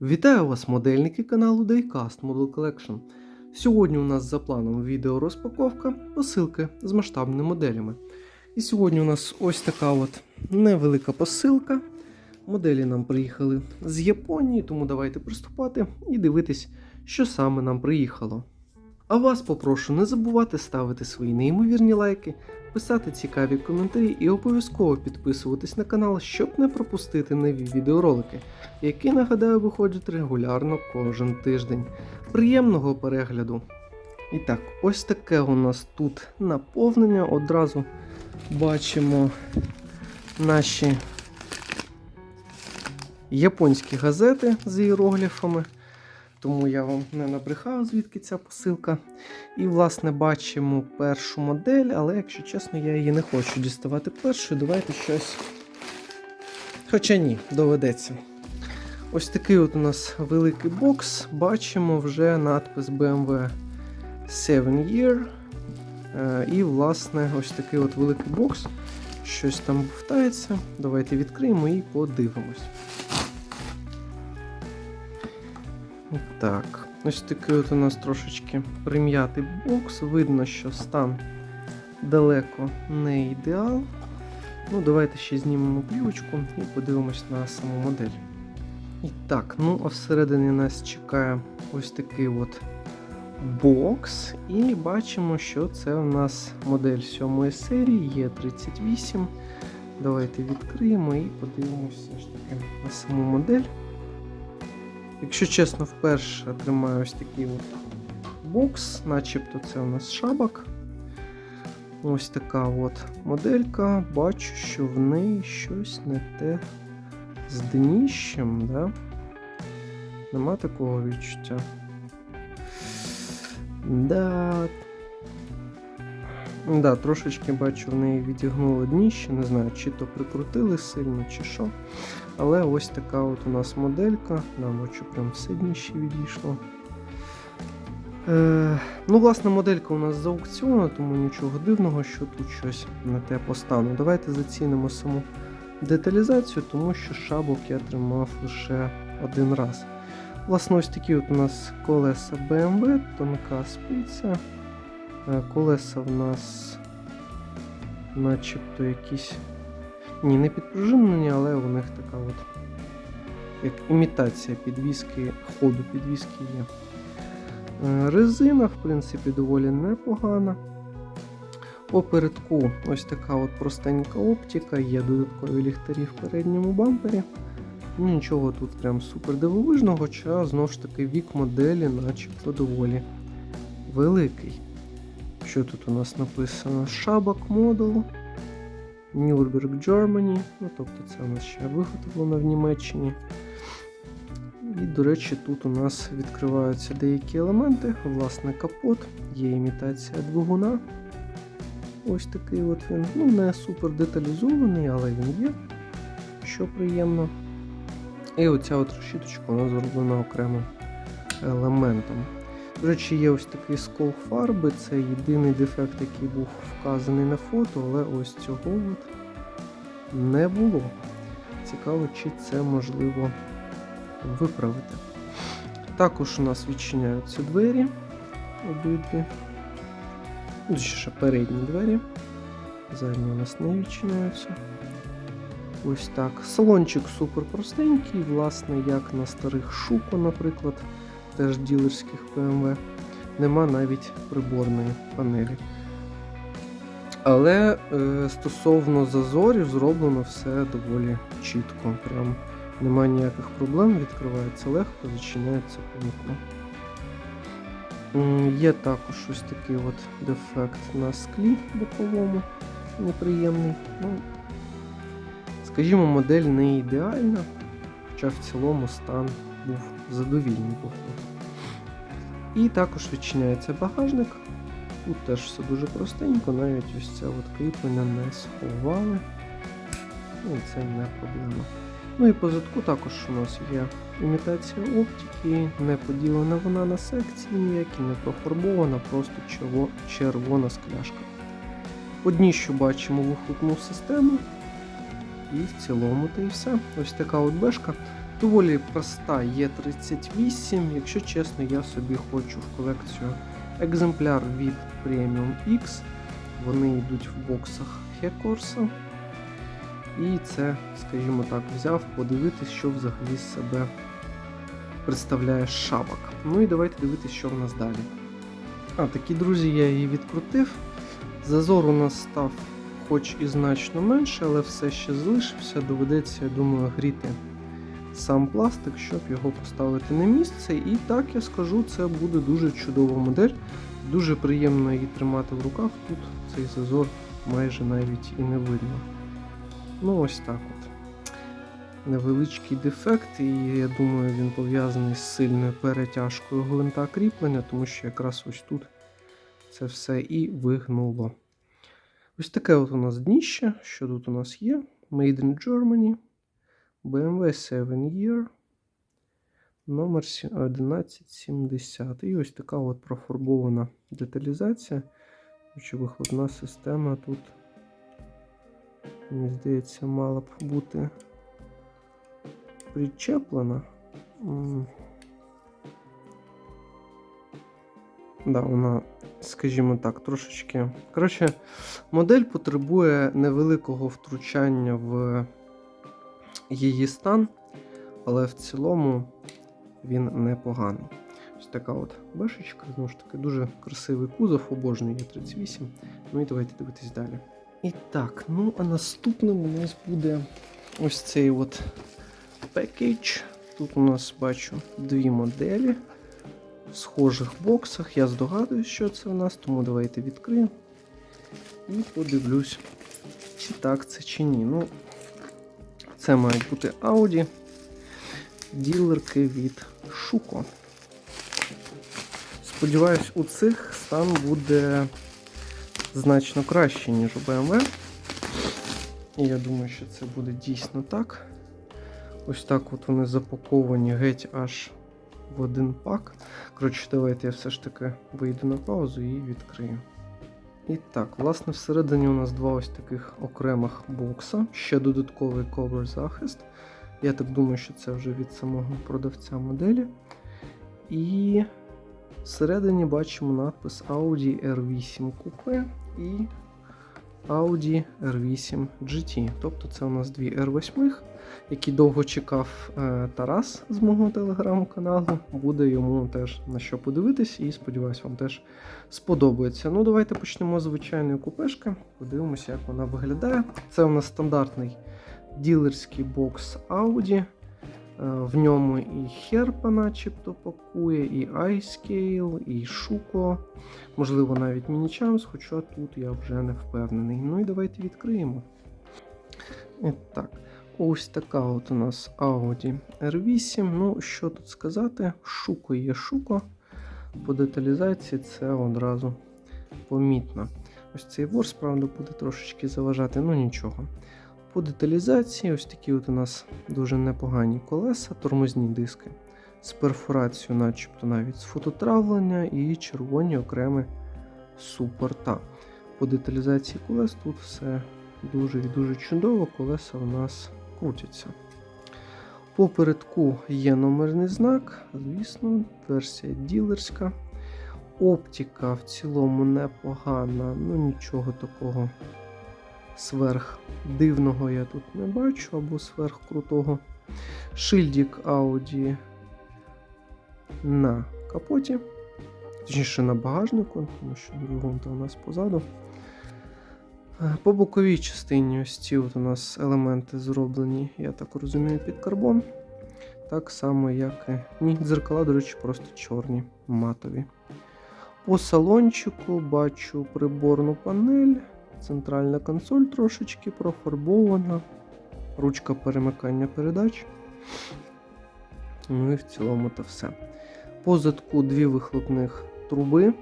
Вітаю вас, модельники каналу Daycast Model Collection. Сьогодні у нас за планом відеорозпаковка посилки з масштабними моделями. І сьогодні у нас ось така от невелика посилка. Моделі нам приїхали з Японії, тому давайте приступати і дивитись, що саме нам приїхало. А вас попрошу не забувати ставити свої неймовірні лайки, писати цікаві коментарі і обов'язково підписуватись на канал, щоб не пропустити нові відеоролики, які, нагадаю, виходять регулярно кожен тиждень. Приємного перегляду! І так, ось таке у нас тут наповнення. Одразу бачимо наші японські газети з іерогліфами. Тому я вам не набрехав, звідки ця посилка. І, власне, бачимо першу модель, але, якщо чесно, я її не хочу діставати першою. Давайте щось. Хоча ні, доведеться. Ось такий от у нас великий бокс. Бачимо вже надпис BMW 7 Year. Е, І, власне, ось такий от великий бокс. Щось там бовтається. Давайте відкриємо і подивимось. Так, ось такий от у нас трошечки прим'ятий бокс. Видно, що стан далеко не ідеал. Ну, давайте ще знімемо плівочку і подивимось на саму модель. І так, ну а всередині нас чекає ось такий от бокс. І бачимо, що це у нас модель 7 серії Е38. Давайте відкриємо і подивимося ж таки на саму модель. Якщо чесно, вперше тримаю ось такий от бокс, начебто це у нас шабак. Ось така от моделька. Бачу, що в неї щось не те з дніщем, да? Нема такого відчуття. Да. Да, трошечки бачу, в неї відігнуло дніще, не знаю, чи то прикрутили сильно, чи що. Але ось така от у нас моделька. Да, бачу, прям все дніще відійшло. Е, ну, власне, моделька у нас з аукціону, тому нічого дивного, що тут щось не те по стану. Давайте зацінимо саму деталізацію, тому що шабок я тримав лише один раз. Власне, ось такі от у нас колеса BMW, тонка спиця. Е, Колеса в нас начебто якісь. Ні, не підпружинені, але у них така от як імітація підвіски, ходу підвіски є. Е, Резина, в принципі, доволі непогана. Попередку ось така от простенька оптика, є додаткові ліхтарі в передньому бампері. Ну, Нічого тут прям супер дивовижного, хоча знову ж таки вік моделі начебто доволі великий. Що тут у нас написано? Шабак Model, Nürburg Germany. Ну, тобто це у нас ще виготовлено в Німеччині. І, до речі, тут у нас відкриваються деякі елементи. Власне, капот, є імітація двигуна. Ось такий от він. Ну, не супер деталізований, але він є, що приємно. І оця от решіточка вона зроблена окремим елементом. До речі, є ось такий скол фарби, це єдиний дефект, який був вказаний на фото, але ось цього от не було. Цікаво, чи це можливо виправити. Також у нас відчиняються двері обидві. Ще передні двері. Задні у нас не відчиняються. Ось так. Салончик супер простенький, власне, як на старих Шуко, наприклад, теж ділерських BMW. Нема навіть приборної панелі. Але е, стосовно зазорів зроблено все доволі чітко. Прям немає ніяких проблем, відкривається легко, зачиняється помітно. Є також ось такий от дефект на склі боковому, неприємний. Ну, скажімо, модель не ідеальна, хоча в цілому стан був задовільний походу. І також відчиняється багажник. Тут теж все дуже простенько, навіть ось це от кріплення не сховали. Ну і це не проблема. Ну і по задку також у нас є імітація оптики, не поділена вона на секції ніякі, не профарбована, просто червона скляшка. По дніщу бачимо вихлопну систему. І в цілому та і все. Ось така от бешка. Доволі проста Є38. Якщо чесно, я собі хочу в колекцію екземпляр від Premium X. Вони йдуть в боксах Хекорса. І це, скажімо так, взяв подивитись, що взагалі з себе представляє шабак. Ну і давайте дивитися, що в нас далі. А, такі друзі, я її відкрутив. Зазор у нас став хоч і значно менше, але все ще залишився. Доведеться, я думаю, гріти сам пластик, щоб його поставити на місце. І так я скажу, це буде дуже чудова модель. Дуже приємно її тримати в руках. Тут цей зазор майже навіть і не видно. Ну, ось так от. Невеличкий дефект, і я думаю, він пов'язаний з сильною перетяжкою гвинта кріплення, тому що якраз ось тут це все і вигнуло. Ось таке от у нас дніще. Що тут у нас є? Made in Germany. BMW 7 Year. Номер 1170. І ось така от профарбована деталізація. Що вихлопна система тут, мені здається, мала б бути причеплена. Да, вона, скажімо так, трошечки. Коротше, модель потребує невеликого втручання в її стан, але в цілому він непоганий. Ось така от бешечка, знову ж таки, дуже красивий кузов, обожнює 38. Ну і давайте дивитись далі. І так, ну а наступним у нас буде ось цей от пекейдж. Тут у нас бачу дві моделі в схожих боксах. Я здогадуюсь, що це у нас, тому давайте відкриємо і подивлюсь, чи так це чи ні. Ну, це мають бути Audi, ділерки від Шуко. Сподіваюсь, у цих стан буде значно краще, ніж у BMW. І я думаю, що це буде дійсно так. Ось так от вони запаковані геть аж в один пак. Коротше, давайте я все ж таки вийду на паузу і відкрию. І так, власне, всередині у нас два ось таких окремих бокса, ще додатковий ковер захист. Я так думаю, що це вже від самого продавця моделі. І всередині бачимо надпис Audi R8 Coupe і Audi R8 GT. Тобто це у нас дві R8, які довго чекав е, Тарас з мого телеграм-каналу. Буде йому теж на що подивитись, і сподіваюсь, вам теж сподобається. Ну, давайте почнемо з звичайної купешки. Подивимося, як вона виглядає. Це у нас стандартний ділерський бокс Audi. Е, В ньому і Херпа начебто пакує, і iScale, і Шуко, можливо, навіть Мінічамс, хоча тут я вже не впевнений. Ну і давайте відкриємо. І так, ось така от у нас Audi R8. Ну, що тут сказати? Шуко є Шуко. По деталізації це одразу помітно. Ось цей ворс, правда, буде трошечки заважати, ну нічого. По деталізації, ось такі от у нас дуже непогані колеса, тормозні диски з перфорацією, начебто навіть з фототравлення і червоні окремі супорта. По деталізації колес тут все дуже і дуже чудово, колеса у нас крутяться. По передку є номерний знак, звісно, версія ділерська. Оптика в цілому непогана, ну нічого такого сверх дивного я тут не бачу, або сверх крутого. Шильдик Audi на капоті, точніше на багажнику, тому що двигун у нас позаду. Е, По боковій частині ось от у нас елементи зроблені, я так розумію, під карбон. Так само, як і ні, дзеркала, до речі, просто чорні, матові. По салончику бачу приборну панель, центральна консоль трошечки профарбована, ручка перемикання передач. Ну і в цілому то все. По задку дві вихлопних труби,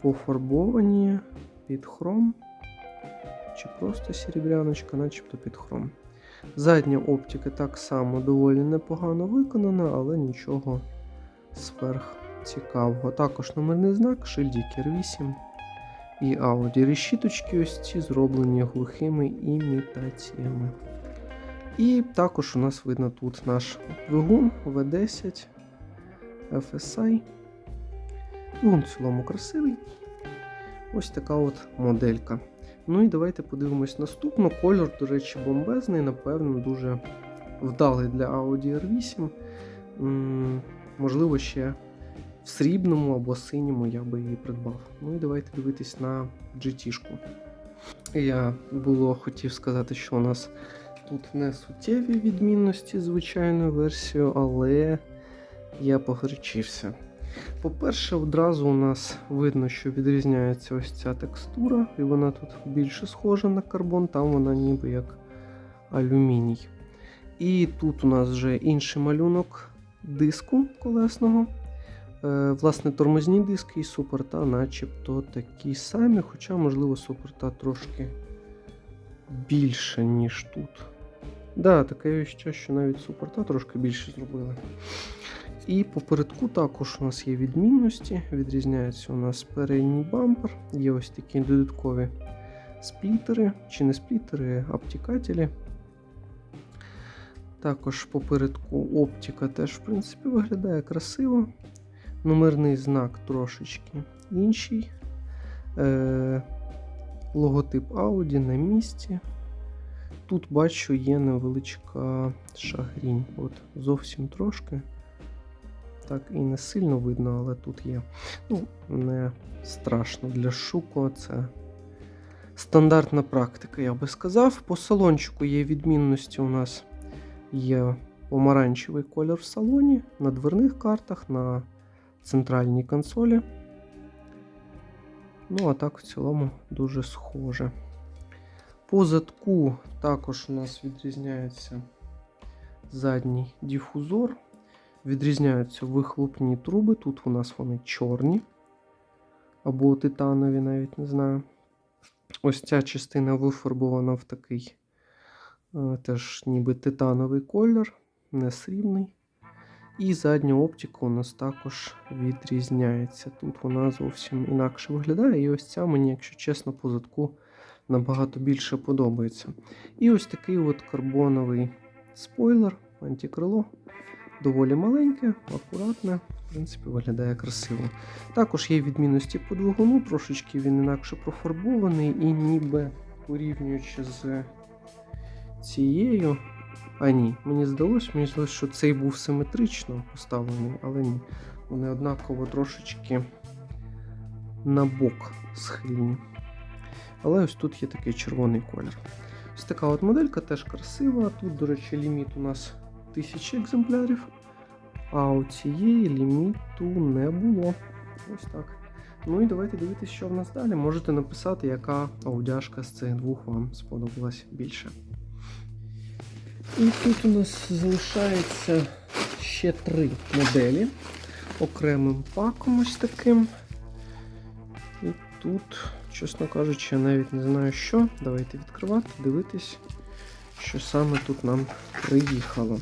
пофарбовані під хром, чи просто серебряночка, начебто під хром. Задня оптика так само доволі непогано виконана, але нічого сверх цікавого. Також номерний знак, шильдик R8 і Audi. Решіточки ось ці зроблені глухими імітаціями. І також у нас видно тут наш двигун V10 FSI. Двигун в цілому красивий. Ось така от моделька. Ну і давайте подивимось наступну. Кольор, до речі, бомбезний, напевно, дуже вдалий для Audi R8. М, Можливо, ще в срібному або синьому я би її придбав. Ну і давайте дивитись на GT-шку. Я було хотів сказати, що у нас тут не суттєві відмінності звичайною версією, але я погорячився. По-перше, одразу у нас видно, що відрізняється ось ця текстура, і вона тут більше схожа на карбон, там вона ніби як алюміній. І тут у нас вже інший малюнок диску колесного. Е, власне, тормозні диски і супорта начебто такі самі, хоча, можливо, супорта трошки більше, ніж тут. Да, таке відчуття, що навіть супорта трошки більше зробили. І попередку також у нас є відмінності. Відрізняється у нас передній бампер, є ось такі додаткові сплітери, чи не сплітери, а обтікателі. Також попередку оптика теж, в принципі, виглядає красиво. Номерний знак трошечки інший. Е, логотип Audi на місці. Тут бачу є невеличка шагрінь. От зовсім трошки. Так і не сильно видно, але тут є. Ну, не страшно для шуку. Це стандартна практика, я би сказав. По салончику є відмінності. У нас є помаранчевий колір в салоні, на дверних картах, на центральній консолі. Ну, а так в цілому дуже схоже. По задку також у нас відрізняється задній дифузор. Відрізняються вихлопні труби. Тут у нас вони чорні. Або титанові, навіть не знаю. Ось ця частина вифарбована в такий е, теж ніби титановий колір, не срібний. І задня оптика у нас також відрізняється. Тут вона зовсім інакше виглядає. І ось ця мені, якщо чесно, по задку набагато більше подобається. І ось такий от карбоновий спойлер, антикрило. Доволі маленьке, акуратне, в принципі, виглядає красиво. Також є відмінності по двигуну, трошечки він інакше профарбований, і ніби порівнюючи з цією. А ні, мені здалося, мені здалося, що цей був симетрично поставлений, але ні. Вони однаково трошечки на бок схильні. Але ось тут є такий червоний колір. Ось така от моделька теж красива. Тут, до речі, ліміт у нас 1000 екземплярів. А у цієї ліміту не було. Ось так. Ну і давайте дивитися, що в нас далі. Можете написати, яка аудяшка з цих двох вам сподобалась більше. І тут у нас залишається ще три моделі окремим паком ось таким. І тут, чесно кажучи, я навіть не знаю що. Давайте відкривати, дивитись, що саме тут нам приїхало.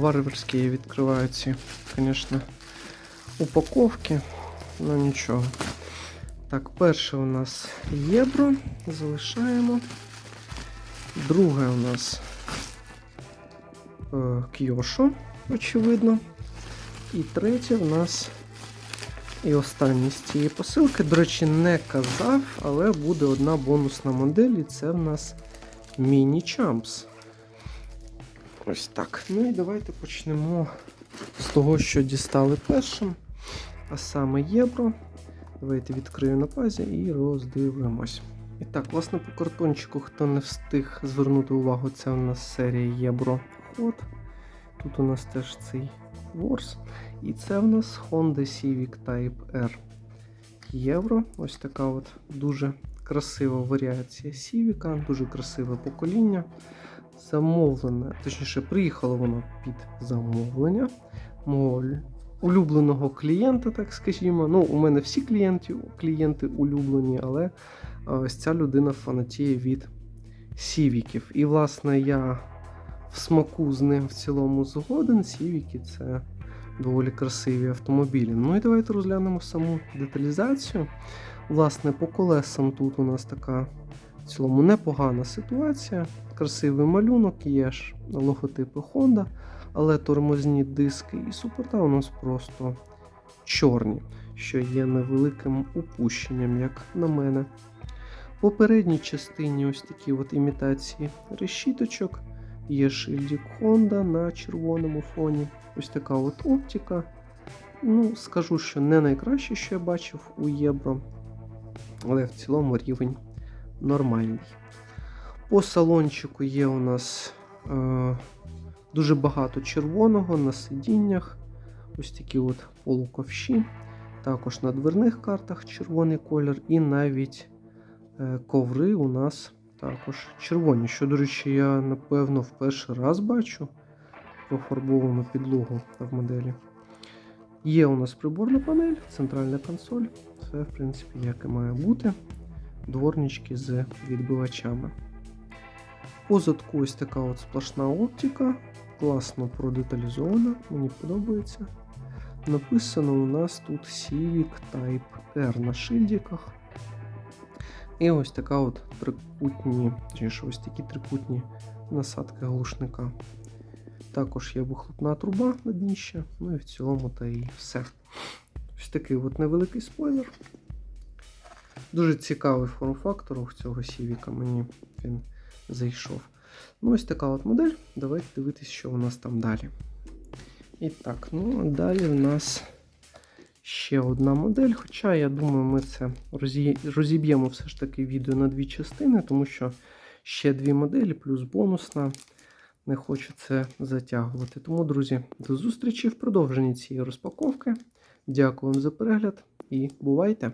Ох, і я відкриваю ці, звісно, упаковки. Ну нічого. Так, перше у нас євро. Залишаємо. Друге у нас е, Кьошо, очевидно. І третє у нас і останнє з цієї посилки. До речі, не казав, але буде одна бонусна модель, і це в нас міні-чампс. Ось так. Ну і давайте почнемо з того, що дістали першим, а саме євро. Давайте відкрию на пазі і роздивимось. І так, власне, по картончику, хто не встиг звернути увагу, це у нас серія Євро Hot. Тут у нас теж цей Ворс. І це у нас Honda Civic Type R Євро. Ось така от дуже красива варіація Civic, дуже красиве покоління замовлене, точніше, приїхало воно під замовлення. Моль улюбленого клієнта, так скажімо. Ну, у мене всі клієнти, клієнти улюблені, але е, ось ця людина фанатіє від сівіків. І, власне, я в смаку з ним в цілому згоден. Сівіки це доволі красиві автомобілі. Ну і давайте розглянемо саму деталізацію. Власне, по колесам тут у нас така в цілому непогана ситуація. Красивий малюнок, є ж логотипи Honda, але тормозні диски і супорта у нас просто чорні, що є невеликим упущенням, як на мене. По передній частині ось такі от імітації решіточок. Є шильдик Honda на червоному фоні. Ось така от оптика. Ну, скажу, що не найкраще, що я бачив у Євро, але в цілому рівень нормальний. По салончику є у нас е, дуже багато червоного на сидіннях. Ось такі от полуковші. Також на дверних картах червоний колір, і навіть е, коври у нас також червоні. Що, до речі, я напевно в перший раз бачу профарбовану підлогу в моделі. Є у нас приборна панель, центральна консоль. Все, в принципі, як і має бути. Дворнички з відбивачами. Позадку ось така от сплошна оптика, класно продеталізована, мені подобається. Написано у нас тут Civic Type R на шильдиках. І ось така от трикутні, точніше, ось такі трикутні насадки глушника. Також є вихлопна труба на дніще, ну і в цілому та і все. Ось такий от невеликий спойлер. Дуже цікавий форм-фактор у цього сівіка, мені він зайшов. Ну, ось така от модель. Давайте дивитися, що у нас там далі. І так, ну далі в нас ще одна модель. Хоча, я думаю, ми це розі- розіб'ємо все ж таки відео на дві частини, тому що ще дві моделі, плюс бонусна. Не хочу це затягувати. Тому, друзі, до зустрічі в продовженні цієї розпаковки. Дякую вам за перегляд і бувайте!